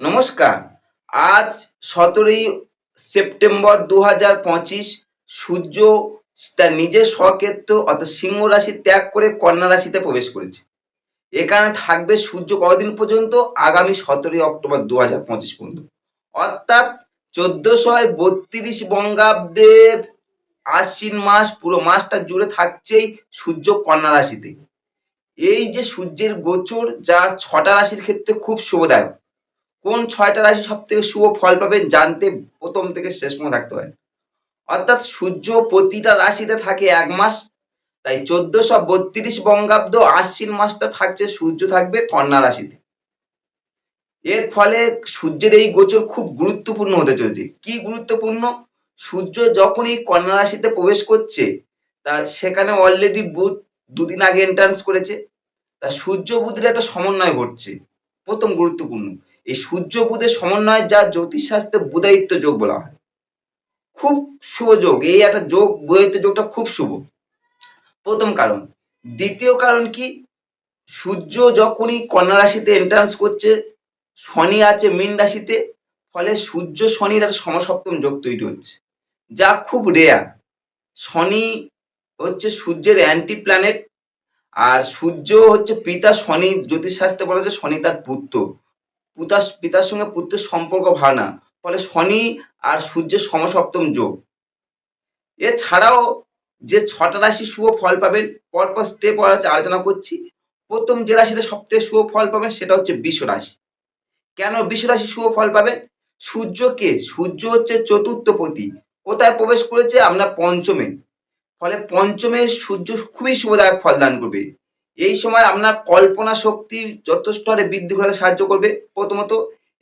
নমস্কার। আজ সতেরোই সেপ্টেম্বর দু হাজার পঁচিশ, সূর্য তার নিজের স্বক্ষেত্র অর্থাৎ সিংহ রাশি ত্যাগ করে কন্যা রাশিতে প্রবেশ করেছে। এখানে থাকবে সূর্য কতদিন পর্যন্ত? আগামী সতেরোই অক্টোবর দু হাজার পঁচিশ পর্যন্ত। অর্থাৎ চোদ্দশো বত্রিশ বঙ্গাব্দের আশ্বিন মাস, পুরো মাসটা জুড়ে থাকছেই সূর্য কন্যা রাশিতে। এই যে সূর্যের গোচর যা ছটা রাশির ক্ষেত্রে খুব শুভদায়ক। কোন ছয়টা রাশি সব থেকে শুভ ফল পাবেন জানতে প্রথম থেকে শেষ পর্যন্ত থাকতে হয় অর্থাৎ সূর্য প্রতিটা রাশিতে থাকে এক মাস, তাই চোদ্দশো বত্রিশ বঙ্গাব্দ আশ্বিন মাসটা থাকছে সূর্য থাকবে কন্যা রাশিতে। এর ফলে সূর্যের এই গোচর খুব গুরুত্বপূর্ণ হতে চলেছে। কি গুরুত্বপূর্ণ? সূর্য যখনই কন্যা রাশিতে প্রবেশ করছে, তা সেখানে অলরেডি বুধ দুদিন আগে এন্ট্রান্স করেছে, তা সূর্য বুধের একটা সমন্বয় ঘটছে। প্রথম গুরুত্বপূর্ণ। এই সূর্য বুধের সমন্বয় যা জ্যোতিষশাস্ত্রে বুধায়িত্ব যোগ বলা হয়। খুব শুভ যোগ। এই একটা যোগ বুধায়িত্ব যোগটা খুব শুভ। প্রথম কারণ। দ্বিতীয় কারণ কি? সূর্য যখনই কন্যা রাশিতে এন্ট্রান্স করছে, শনি আছে মীন রাশিতে, ফলে সূর্য শনির একটা সমসপ্তম যোগ তৈরি হচ্ছে, যা খুব রেয়ার শনি হচ্ছে সূর্যের অ্যান্টি প্ল্যানেট আর সূর্য হচ্ছে পিতা শনি, জ্যোতিষশাস্ত্রে বলা যায় শনি তার পুত্র। পিতার পিতার সঙ্গে পুত্রের সম্পর্ক ভালো না। ফলে শনি আর সূর্যের সমসপ্তম যোগ। এছাড়াও যে ছটা রাশি শুভ ফল পাবেন, পরপর স্টেপ আছে আলোচনা করছি। প্রথম যে রাশিটা সব থেকে শুভ ফল পাবেন, সেটা হচ্ছে বিশ্ব রাশি। কেন বিশ্ব রাশি শুভ ফল পাবেন? সূর্যকে, সূর্য হচ্ছে চতুর্থ পতি। কোথায় প্রবেশ করেছে? আমরা পঞ্চমে। ফলে পঞ্চমে সূর্য খুবই শুভদায়ক ফল দান করবে। এই সময় আপনার কল্পনা শক্তি যথেষ্ট হারে বৃদ্ধি করতে সাহায্য করবে প্রথমত,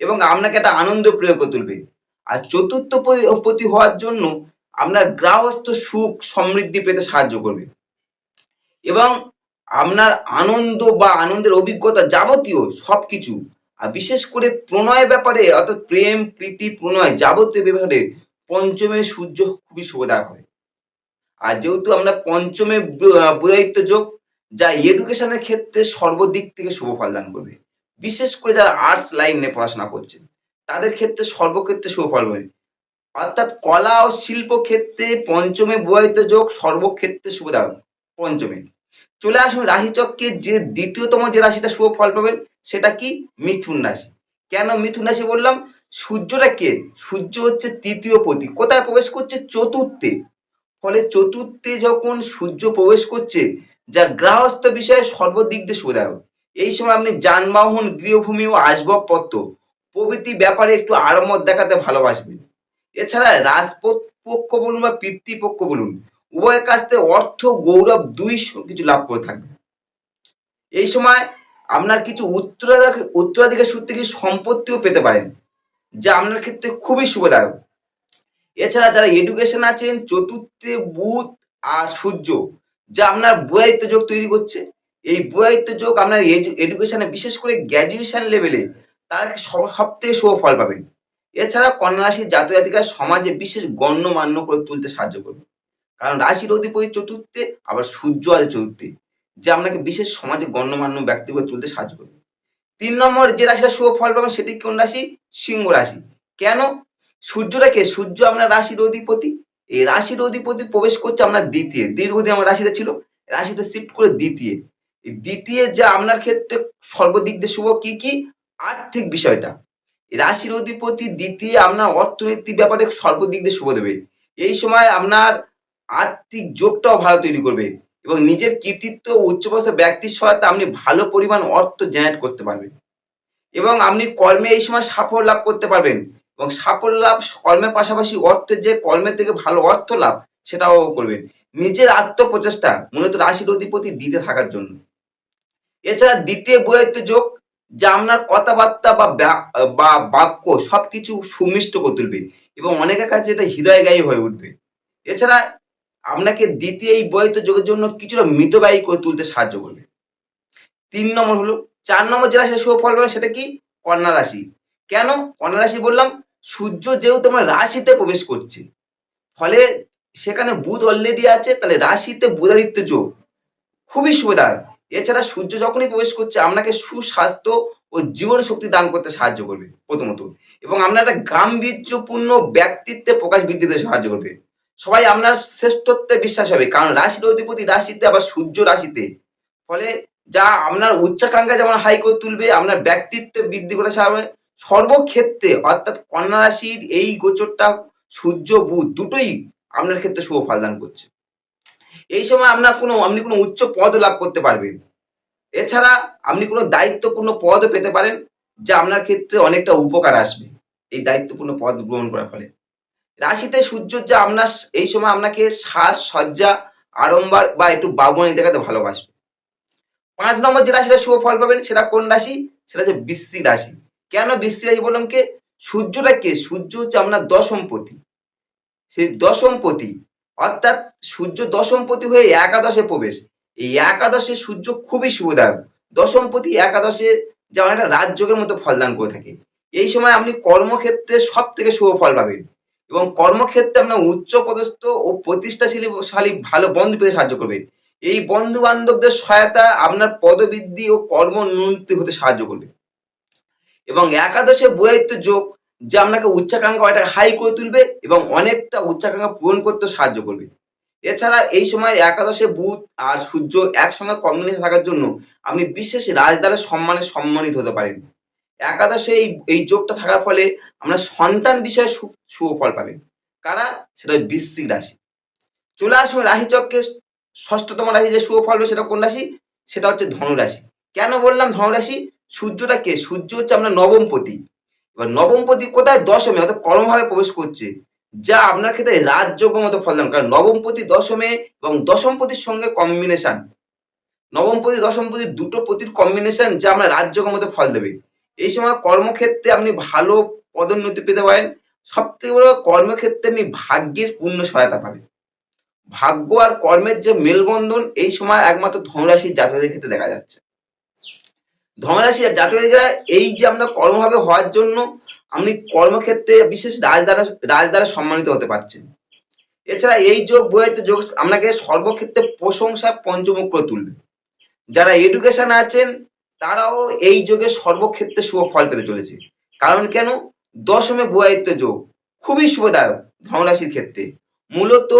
এবং আপনাকে একটা আনন্দ প্রয়োগ করে তুলবে। আর চতুর্থ পতি হওয়ার জন্য আপনার গ্রাহস্থ সুখ সমৃদ্ধি পেতে সাহায্য করবে। এবং আপনার আনন্দ বা আনন্দের অভিজ্ঞতা যাবতীয় সব কিছু আর বিশেষ করে প্রণয় ব্যাপারে, অর্থাৎ প্রেম, প্রীতি, প্রণয় যাবতীয় ব্যাপারে পঞ্চমে সূর্য খুবই শুভদায়ক হয়। আর যেহেতু আমরা পঞ্চমে বুধায়িত্ব যোগ যা এডুকেশনের ক্ষেত্রে সর্বদিক থেকে শুভ ফল দান করবে। বিশেষ করে যারা আর্টস লাইনে পড়াশোনা করছেন তাদের ক্ষেত্রে সর্বক্ষেত্রে শুভ ফল হবে। অর্থাৎ কলা ও শিল্প ক্ষেত্রে পঞ্চমে বুধায়িত্ব যোগ সর্বক্ষেত্রে শুভদায়ক পঞ্চমে। চলে আসুন রাশিচক্রে, যে দ্বিতীয়তম যে রাশিটা শুভ ফল পাবেন, সেটা কি? মিথুন রাশি। কেন মিথুন রাশি বললাম? সূর্যটা কে? সূর্য হচ্ছে তৃতীয় পতি। কোথায় প্রবেশ করছে? চতুর্থে। ফলে চতুর্থে যখন সূর্য প্রবেশ করছে যা গ্রাহস্থ বিষয়ে সর্বদিক দিয়ে সুবিধায়ক এই সময় আপনি যানবাহন, গৃহভূমি ও আসবাবপত্র প্রভৃতি ব্যাপারে একটু আরামত দেখাতে ভালোবাসবেন। এছাড়া রাজপথ পক্ষ বলুন বা পিতৃপক্ষ বলুন উভয়ের কাছ থেকে অর্থ, গৌরব দুই কিছু লাভ করে থাকবে। এই সময় আপনার কিছু উত্তরাধিকার উত্তরাধিকার সূত্রে কিছু সম্পত্তিও পেতে পারেন, যা আপনার ক্ষেত্রে খুবই শুভদায়ক এছাড়া যারা এডুকেশন আছেন, চতুর্থে বুধ আর সূর্য যা আপনার বয়ায়িত্ব যোগ তৈরি করছে। এই বয়ায়িত্ব যোগ আপনার এডুকেশনে বিশেষ করে গ্র্যাজুয়েশন লেভেলে তারা সব থেকে শুভ ফল পাবেন। এছাড়া কন্যা রাশির জাতিকা সমাজে বিশেষ গণ্যমান্য করে তুলতে সাহায্য করবে। কারণ রাশির অধিপতি চতুর্থে, আবার সূর্য আছে চতুর্থে, যে আপনাকে বিশেষ সমাজে গণ্যমান্য ব্যক্তি করে তুলতে সাহায্য করবে। তিন নম্বর, যে রাশিটা শুভ ফল পাবেন সেটি কোন রাশি? সিংহ রাশি। কেন? সূর্যটাকে সূর্য আপনার রাশির অধিপতি। এই রাশির অধিপতি প্রবেশ করছে আপনার দ্বিতীয়। দীর্ঘদিন আমার রাশিতে ছিল রাশিতে শিফট করে দ্বিতীয়। এই দ্বিতীয় যা আপনার ক্ষেত্রে সর্বদিক দিয়ে শুভ কি কি? আর্থিক বিষয়টা। রাশির অধিপতি দ্বিতীয় আপনার অর্থনৈতিক ব্যাপারে সর্বদিক দিয়ে শুভ দেবে। এই সময় আপনার আর্থিক যোগটাও ভালো তৈরি করবে এবং নিজের কৃতিত্ব ও উচ্চপস্ত ব্যক্তির সহায়তা আপনি ভালো পরিমাণ অর্থ জেনারেট করতে পারবেন। এবং আপনি কর্মে এই সময় সাফল্য লাভ করতে পারবেন। এবং সাফল্য লাভ, কর্মের পাশাপাশি অর্থের যে কর্মের থেকে ভালো অর্থ লাভ, সেটাও করবেন। নিজের আত্মপ্রচেষ্টা মূলত রাশির অধিপতি দিতে থাকার জন্য। এছাড়া দ্বিতীয় বইতে যোগ, যা আপনার কথাবার্তা বা বাক্য সবকিছু সুমিষ্ট করে তুলবে এবং অনেকের কাছে এটা হৃদয়গায়ী হয়ে উঠবে। এছাড়া আপনাকে দ্বিতীয় এই বইতে যোগের জন্য কিছুটা মিতব্যয়ী করে তুলতে সাহায্য করবে। তিন নম্বর হলো, চার নম্বর যে রাশি শুভ ফল সেটা কি? কন্যা রাশি। কেন? কন্যা রাশি বললাম সূর্য যেহেতু আমার রাশিতে প্রবেশ করছে, ফলে সেখানে বুধ অলরেডি আছে, তাহলে রাশিতে বুধাদিত্য যোগ খুবই সুবিধা। এছাড়া সূর্য যখনই প্রবেশ করছে, আপনাকে সুস্বাস্থ্য ও জীবন শক্তি দান করতে সাহায্য করবে, প্রথমত। এবং আপনার একটা গাম্ভীর্যপূর্ণ ব্যক্তিত্বে প্রকাশ বৃদ্ধিতে সাহায্য করবে। সবাই আপনার শ্রেষ্ঠত্বে বিশ্বাস হবে, কারণ রাশির অধিপতি রাশিতে, আবার সূর্য রাশিতে। ফলে যা আপনার উচ্চাকাঙ্ক্ষা যেমন হাই করে তুলবে, আপনার ব্যক্তিত্ব বৃদ্ধি করে সাহায্য সর্বক্ষেত্রে অর্থাৎ কন্যা রাশির এই গোচরটা সূর্য বুধ দুটোই আপনার ক্ষেত্রে শুভ ফলদান করছে। এই সময় আপনার কোনো, আপনি কোনো উচ্চ পদ লাভ করতে পারবেন। এছাড়া আপনি কোনো দায়িত্বপূর্ণ পদও পেতে পারেন, যা আপনার ক্ষেত্রে অনেকটা উপকার আসবে এই দায়িত্বপূর্ণ পদ গ্রহণ করার ফলে। রাশিতে সূর্য যা আপনার, এই সময় আপনাকে শ্বাস সজ্জা, আড়ম্বর বা একটু বাগুয়ানি দেখাতে ভালোবাসবে। পাঁচ নম্বর যে রাশিটা শুভ ফল পাবেন, সেটা কোন রাশি? সেটা হচ্ছে বৃশ্চিক রাশি। কেন রাশি বললাম কে? সূর্যটা কে? সূর্য হচ্ছে আপনার দশমপতি। সেই দশমপতি, অর্থাৎ সূর্য দশমপতি হয়ে একাদশে প্রবেশ। এই একাদশে সূর্য খুবই শুভদায়ক দশমপতি একাদশে যেমন একটা রাজযোগের মতো ফলদান করে থাকে। এই সময় আপনি কর্মক্ষেত্রে সব থেকে শুভ ফল পাবেন। এবং কর্মক্ষেত্রে আপনার উচ্চ পদস্থ ও প্রতিষ্ঠাশালী শালী ভালো বন্ধু পেতে সাহায্য করবে। এই বন্ধু বান্ধবদের সহায়তা আপনার পদবৃদ্ধি ও কর্মোন্নতি হতে সাহায্য করবে। এবং একাদশে বৈয়িত্ব যোগ, যা আপনাকে উচ্চাকাঙ্ক্ষা একটা হাই করে তুলবে এবং অনেকটা উচ্চাকাঙ্ক্ষা পূরণ করতে সাহায্য করবে। এছাড়া এই সময় একাদশে বুধ আর সূর্য একসঙ্গে কম্বিনেশন থাকার জন্য আপনি বিশেষ রাজদ্বারের সম্মানে সম্মানিত হতে পারেন। একাদশে এই এই যোগটা থাকার ফলে আমরা সন্তান বিষয়ে সু- শুভ ফল পাবেন কারা? সেটা বৃশ্চিক রাশি। চলে আসুন রাশিচক্রে ষষ্ঠতম রাশি যে শুভ ফল হবে সেটা কোন রাশি? সেটা হচ্ছে ধনুরাশি কেন বললাম ধনুরাশি সূর্যটা কে? সূর্য হচ্ছে আপনার নবমপতি এবার নবমপতি কোথায়? দশমে, অর্থাৎ কর্মভাবে প্রবেশ করছে। যা আপনার ক্ষেত্রে রাজযোগ্য মতো ফল ফলদান কারণ নবমপতি দশমে এবং দশমপতির সঙ্গে কম্বিনেশন নবমপতি দশমপতি দুটো পতির কম্বিনেশন যা আপনার রাজযোগ্য মতো ফল দেবে। এই সময় কর্মক্ষেত্রে আপনি ভালো পদোন্নতি পেতে পারেন। সব থেকে বড় কর্মক্ষেত্রে আপনি ভাগ্যের পূর্ণ সহায়তা পাবেন। ভাগ্য আর কর্মের যে মেলবন্ধন, এই সময় একমাত্র ধনুরাশির জাতকদের ক্ষেত্রে দেখা যাচ্ছে। ধনুরাশি জাতকেরা, এই যে আমরা কর্মভাবে হওয়ার জন্য আপনি কর্মক্ষেত্রে বিশেষ রাজ দ্বারা রাজ দ্বারা সম্মানিত হতে পারছেন। এছাড়া এই যোগ বইয়েতে যোগ আপনাকে সর্বক্ষেত্রে প্রশংসা পঞ্চমুখ করে তুলবে। যারা এডুকেশন আছেন, তারাও এই যোগে সর্বক্ষেত্রে শুভ ফল পেতে চলেছে। কারণ কেন? দশমে বৈয়িত্ব যোগ খুবই শুভদায়ক ধনরাশির ক্ষেত্রে। মূলত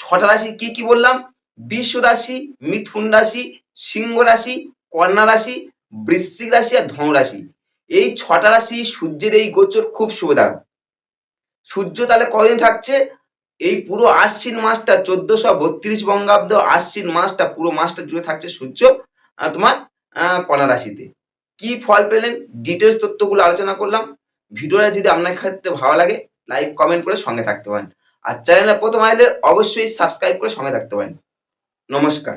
ছটা রাশি কি কি বললাম? বিশ্ব রাশি, মিথুন রাশি, সিংহ রাশি, কন্যা রাশি বৃশ্চিক রাশি আর ধনু রাশি। এই ছটা রাশি সূর্যের এই গোচর খুব সুবিধা। সূর্য তাহলে কদিন থাকছে? এই পুরো আশ্বিন মাসটা চোদ্দশো বত্রিশ বঙ্গাব্দ আশ্বিন মাসটা, পুরো মাসটা জুড়ে থাকছে সূর্য তোমার কন্যা রাশিতে। কি ফল পেলেন? ডিটেলস তথ্যগুলো আলোচনা করলাম। ভিডিওটা যদি আপনার ক্ষেত্রে ভালো লাগে লাইক কমেন্ট করে সঙ্গে থাকতে পারেন। আর চ্যানেলে প্রথম আইলে অবশ্যই সাবস্ক্রাইব করে সঙ্গে থাকতে পারেন। নমস্কার।